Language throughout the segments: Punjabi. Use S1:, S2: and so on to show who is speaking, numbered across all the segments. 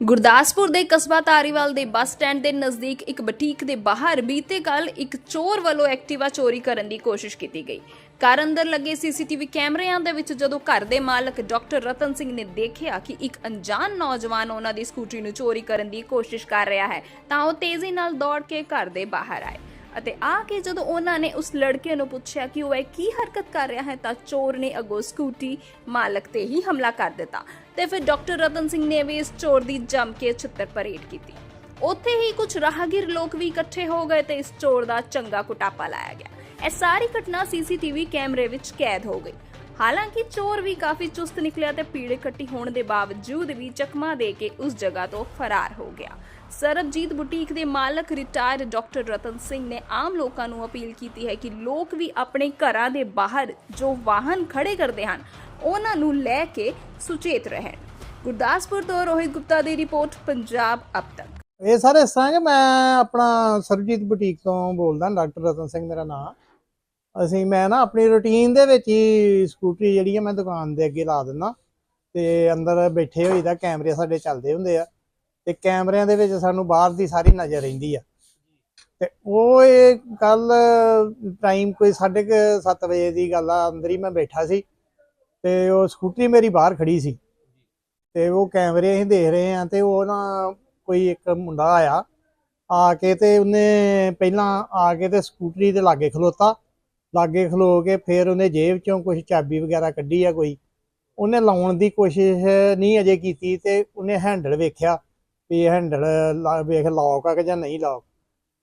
S1: ਗੁਰਦਾਸਪੁਰ ਦੇ ਕਸਬਾ ਤਾਰੀਵਾਲ ਦੇ ਬੱਸ ਸਟੈਂਡ ਦੇ ਨਜ਼ਦੀਕ ਇੱਕ ਬੁਟੀਕ ਦੇ ਬਾਹਰ ਬੀਤੇ ਕੱਲ ਇੱਕ ਚੋਰ ਵੱਲੋਂ ਐਕਟਿਵਾ ਚੋਰੀ ਕਰਨ ਦੀ ਕੋਸ਼ਿਸ਼ ਕੀਤੀ ਗਈ। ਘਰ ਅੰਦਰ ਲੱਗੇ ਸੀਸੀਟੀਵੀ ਕੈਮਰਿਆਂ ਦੇ ਵਿੱਚ ਜਦੋਂ ਘਰ ਦੇ ਮਾਲਕ ਡਾਕਟਰ ਰਤਨ ਸਿੰਘ ਨੇ ਦੇਖਿਆ ਕਿ ਇੱਕ ਅਣਜਾਣ ਨੌਜਵਾਨ ਉਹਨਾਂ ਦੀ ਸਕੂਟਰੀ ਨੂੰ ਚੋਰੀ ਕਰਨ ਦੀ ਕੋਸ਼ਿਸ਼ ਕਰ ਰਿਹਾ ਹੈ, ਤਾਂ ਉਹ ਤੇਜ਼ੀ ਨਾਲ ਦੌੜ ਕੇ ਘਰ ਦੇ ਬਾਹਰ ਆਏ। ਅਤੇ ਆ ਕੇ ਜਦੋਂ ਉਹਨਾਂ ਨੇ ਉਸ ਲੜਕੇ ਨੂੰ ਪੁੱਛਿਆ ਕਿ ਉਹ ਇਹ ਕੀ ਹਰਕਤ ਕਰ ਰਿਹਾ ਹੈ, ਤਾਂ ਚੋਰ ਨੇ ਅਗੋ ਸਕੂਟੀ ਮਾਲਕ ਤੇ ਹੀ ਹਮਲਾ ਕਰ ਦਿੱਤਾ। ਤੇ ਫਿਰ ਡਾਕਟਰ ਰਤਨ ਸਿੰਘ ਨੇ ਵੀ ਇਸ ਚੋਰ ਦੀ ਜੰਮ ਕੇ ਛਿੱਤਰ ਪਰੇਡ ਕੀਤੀ। ਉੱਥੇ ਹੀ ਕੁਝ ਰਾਹਗੀਰ ਲੋਕ ਵੀ ਇਕੱਠੇ ਹੋ ਗਏ ਤੇ ਇਸ ਚੋਰ ਦਾ ਚੰਗਾ ਕੁਟਾਪਾ ਲਾਇਆ ਗਿਆ। ਇਹ ਸਾਰੀ ਘਟਨਾ ਸੀਸੀਟੀਵੀ ਕੈਮਰੇ ਵਿੱਚ ਕੈਦ ਹੋ ਗਈ। ਹਾਲਾਂਕਿ ਚੋਰ ਵੀ ਕਾਫੀ ਚੁਸਤ ਨਿਕਲਿਆ ਤੇ ਪੀੜੇ ਕੱਟੀ ਹੋਣ ਦੇ ਬਾਵਜੂਦ ਵੀ ਚਕਮਾ ਦੇ ਕੇ ਉਸ ਜਗ੍ਹਾ ਤੋਂ ਫਰਾਰ ਹੋ ਗਿਆ। ਸਰਬਜੀਤ ਬੁਟੀਕ ਦੇ ਮਾਲਕ ਰਿਟਾਇਰਡ ਡਾਕਟਰ ਰਤਨ ਸਿੰਘ ਨੇ ਆਮ ਲੋਕਾਂ ਨੂੰ ਅਪੀਲ ਕੀਤੀ ਹੈ ਕਿ ਲੋਕ ਵੀ ਆਪਣੇ ਘਰਾਂ ਦੇ ਬਾਹਰ ਜੋ ਵਾਹਨ ਖੜੇ ਕਰਦੇ ਹਨ, ਉਹਨਾਂ ਨੂੰ ਲੈ ਕੇ ਸੁਚੇਤ ਰਹਿਣ। ਗੁਰਦਾਸਪੁਰ ਤੋਂ ਰੋਹਿਤ ਗੁਪਤਾ ਦੀ ਰਿਪੋਰਟ, ਪੰਜਾਬ ਅਬ ਤੱਕ।
S2: ਇਹ ਸਰ ਇਸ ਮੈਂ ਆਪਣਾ ਸਰਬਜੀਤ ਬੁਟੀਕ ਤੋਂ ਬੋਲਦਾ, ਡਾਕਟਰ ਰਤਨ ਸਿੰਘ ਮੇਰਾ ਨਾਮ ਅਸੀਂ, ਮੈਂ ਨਾ ਆਪਣੀ ਰੁਟੀਨ ਦੇ ਵਿੱਚ ਹੀ ਸਕੂਟਰੀ ਜਿਹੜੀ ਆ ਮੈਂ ਦੁਕਾਨ ਦੇ ਅੱਗੇ ਲਾ ਦਿੰਦਾ। ਤੇ ਅੰਦਰ ਬੈਠੇ ਹੋਈ ਦਾ ਕੈਮਰੇ ਸਾਡੇ ਚੱਲਦੇ ਹੁੰਦੇ ਆ। ਤੇ ਕੈਮਰਿਆਂ ਦੇ ਵਿੱਚ ਸਾਨੂੰ ਬਾਹਰ ਦੀ ਸਾਰੀ ਨਜ਼ਰ ਰਹਿੰਦੀ ਆ। ਤੇ ਉਹ ਇਹ ਕੱਲ ਟਾਈਮ ਕੋਈ 7:30 ਵਜੇ ਦੀ ਗੱਲ ਆ, ਅੰਦਰ ਹੀ ਮੈਂ ਬੈਠਾ ਸੀ। ਤੇ ਉਹ ਸਕੂਟਰੀ ਮੇਰੀ ਬਾਹਰ ਖੜੀ ਸੀ। ਤੇ ਉਹ ਕੈਮਰੇ ਅਸੀਂ ਦੇਖ ਰਹੇ ਆ ਤੇ ਉਹ ਨਾ ਕੋਈ ਇੱਕ ਮੁੰਡਾ ਆਇਆ। ਆ ਕੇ ਤੇ ਉਹਨੇ ਪਹਿਲਾਂ ਆ ਕੇ ਤੇ ਸਕੂਟਰੀ ਦੇ ਲਾਗੇ ਖਲੋਤਾ। ਲਾਗੇ ਖਲੋ ਕੇ ਫਿਰ ਉਹਨੇ ਜੇਬ ਚੋਂ ਕੁਝ ਚਾਬੀ ਵਗੈਰਾ ਕੱਢੀ ਆ ਕੋਈ, ਉਹਨੇ ਲਾਉਣ ਦੀ ਕੋਸ਼ਿਸ਼ ਨਹੀਂ ਅਜੇ ਕੀਤੀ ਤੇ ਉਹਨੇ ਹੈਂਡਲ ਵੇਖਿਆ ਵੀ ਇਹ ਹੈਂਡਲ ਵੇਖ ਲੌਕ ਆ ਕਿ ਜਾਂ ਨਹੀਂ ਲੌਕ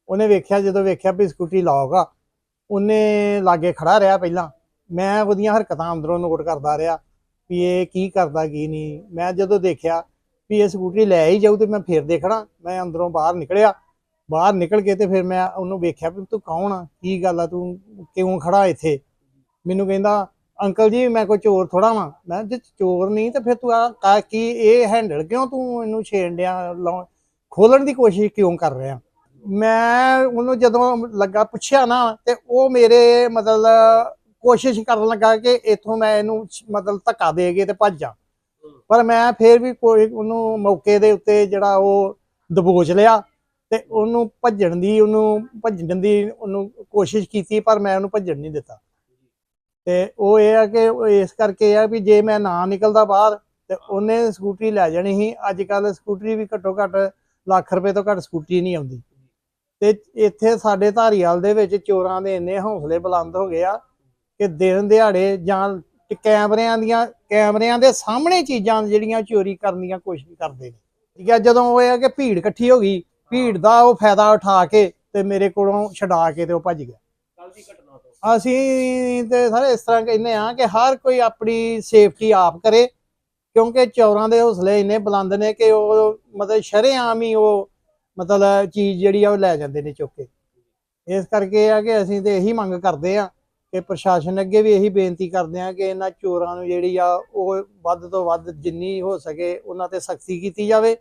S2: ਉਹਨੇ ਵੇਖਿਆ, ਜਦੋਂ ਵੇਖਿਆ ਵੀ ਸਕੂਟਰੀ ਲੌਕ ਆ, ਉਹਨੇ ਲਾਗੇ ਖੜਾ ਰਿਹਾ ਪਹਿਲਾਂ। ਮੈਂ ਉਹਦੀਆਂ ਹਰਕਤਾਂ ਅੰਦਰੋਂ ਨੋਟ ਕਰਦਾ ਰਿਹਾ ਵੀ ਇਹ ਕੀ ਕਰਦਾ, ਕੀ ਨਹੀਂ। ਮੈਂ ਜਦੋਂ ਦੇਖਿਆ ਵੀ ਇਹ ਸਕੂਟਰੀ ਲੈ ਹੀ ਜਾਊ ਤੇ ਮੈਂ ਫੇਰ ਦੇਖਣਾ ਮੈਂ ਅੰਦਰੋਂ ਬਾਹਰ ਨਿਕਲਿਆ। ਬਾਹਰ ਨਿਕਲ ਕੇ ਤੇ ਫਿਰ ਮੈਂ ਉਹਨੂੰ ਵੇਖਿਆ ਵੀ ਤੂੰ ਕੌਣ ਆ? ਕੀ ਗੱਲ ਆ? ਤੂੰ ਕਿਉਂ ਖੜਾ ਇੱਥੇ? ਮੈਨੂੰ ਕਹਿੰਦਾ, ਅੰਕਲ ਜੀ, ਮੈਂ ਕੋਈ ਚੋਰ ਥੋੜਾ ਵਾਂ। ਮੈਂ ਜੇ ਚੋਰ ਨਹੀਂ ਤਾਂ ਫਿਰ ਤੂੰ ਆ ਕੀ ਇਹ ਹੈਂਡਲ ਕਿਉਂ ਤੂੰ ਇਹਨੂੰ ਛੇੜ ਡਿਆ? ਖੋਲਣ ਦੀ ਕੋਸ਼ਿਸ਼ ਕਿਉਂ ਕਰ ਰਿਹਾ? ਮੈਂ ਉਹਨੂੰ ਜਦੋਂ ਲੱਗਾ ਪੁੱਛਿਆ ਨਾ ਤੇ ਉਹ ਮੇਰੇ ਮਤਲਬ ਕੋਸ਼ਿਸ਼ ਕਰਨ ਲੱਗਾ ਕਿ ਇਥੋਂ ਮੈਂ ਇਹਨੂੰ ਮਤਲਬ ਧੱਕਾ ਦੇ ਕੇ ਤੇ ਭੱਜ ਜਾ। ਪਰ ਮੈਂ ਫੇਰ ਵੀ ਕੋਈ ਉਹਨੂੰ ਮੌਕੇ ਦੇ ਉੱਤੇ ਜਿਹੜਾ ਉਹ ਦਬੋਚ ਲਿਆ। ਤੇ ਉਹਨੂੰ ਭੱਜਣ ਦੀ, ਉਹਨੂੰ ਭੱਜਣ ਦੀ ਉਹਨੂੰ ਕੋਸ਼ਿਸ਼ ਕੀਤੀ, ਪਰ ਮੈਂ ਉਹਨੂੰ ਭੱਜਣ ਨਹੀਂ ਦਿੱਤਾ। ਤੇ ਉਹ ਇਹ ਆ ਕਿ ਇਸ ਕਰਕੇ ਆ ਵੀ ਜੇ ਮੈਂ ਨਾ ਨਿਕਲਦਾ ਬਾਹਰ, ਤੇ ਉਹਨੇ ਸਕੂਟਰੀ ਲੈ ਜਾਣੀ ਸੀ। ਅੱਜ ਕੱਲ ਸਕੂਟਰੀ ਵੀ ਘੱਟੋ ਘੱਟ ਲੱਖ ਰੁਪਏ ਤੋਂ ਘੱਟ ਸਕੂਟਰੀ ਨਹੀਂ ਆਉਂਦੀ। ਤੇ ਇੱਥੇ ਸਾਡੇ ਧਾਰੀਵਾਲ ਦੇ ਵਿੱਚ ਚੋਰਾਂ ਦੇ ਇੰਨੇ ਹੌਸਲੇ ਬੁਲੰਦ ਹੋ ਗਏ ਆ ਕਿ ਦਿਨ ਦਿਹਾੜੇ ਜਾਂ ਕੈਮਰਿਆਂ ਦੀਆਂ, ਕੈਮਰਿਆਂ ਦੇ ਸਾਹਮਣੇ ਚੀਜ਼ਾਂ ਜਿਹੜੀਆਂ ਚੋਰੀ ਕਰਨ ਦੀਆਂ ਕੋਸ਼ਿਸ਼ ਕਰਦੇ ਨੇ। ਠੀਕ ਹੈ ਜਦੋਂ ਉਹ ਇਹ ਆ ਕਿ ਭੀੜ ਇਕੱਠੀ ਹੋ ਗਈ ਭੀੜ ਦਾ ਉਹ ਫਾਇਦਾ ਉਠਾ ਕੇ ਤੇ ਮੇਰੇ ਕੋਲੋਂ ਛਡਾ ਕੇ ਤੇ ਉਹ ਭੱਜ ਗਿਆ।
S3: ਕੱਲ ਦੀ ਘਟਨਾ ਤੋਂ।
S2: ਅਸੀਂ ਤੇ ਸਾਰੇ ਇਸ ਤਰ੍ਹਾਂ ਕਹਿੰਦੇ ਆ ਕਿ ਹਰ ਕੋਈ ਆਪਣੀ ਸੇਫਟੀ ਆਪ ਕਰੇ ਕਿਉਂਕਿ ਚੋਰਾਂ ਦੇ ਹੌਸਲੇ ਇੰਨੇ ਬੁਲੰਦ ਨੇ ਕਿ ਉਹ ਮਤਲਬ ਸ਼ਰੇਆਮ ਹੀ ਉਹ ਮਤਲਬ ਚੀਜ਼ ਜਿਹੜੀ ਆ ਉਹ ਲੈ ਜਾਂਦੇ ਨੇ ਚੁੱਕ ਕੇ। ਇਸ ਕਰਕੇ ਆ ਕਿ ਅਸੀਂ ਤੇ ਇਹੀ ਮੰਗ ਕਰਦੇ ਆ ਕਿ ਪ੍ਰਸ਼ਾਸਨ ਅੱਗੇ ਵੀ ਇਹੀ ਬੇਨਤੀ ਕਰਦੇ ਆ ਕਿ ਇਹਨਾਂ ਚੋਰਾਂ ਨੂੰ ਜਿਹੜੀ ਆ ਉਹ ਵੱਧ ਤੋਂ ਵੱਧ ਜਿੰਨੀ ਹੋ ਸਕੇ ਉਹਨਾਂ ਤੇ ਸਖਤੀ ਕੀਤੀ ਜਾਵੇ।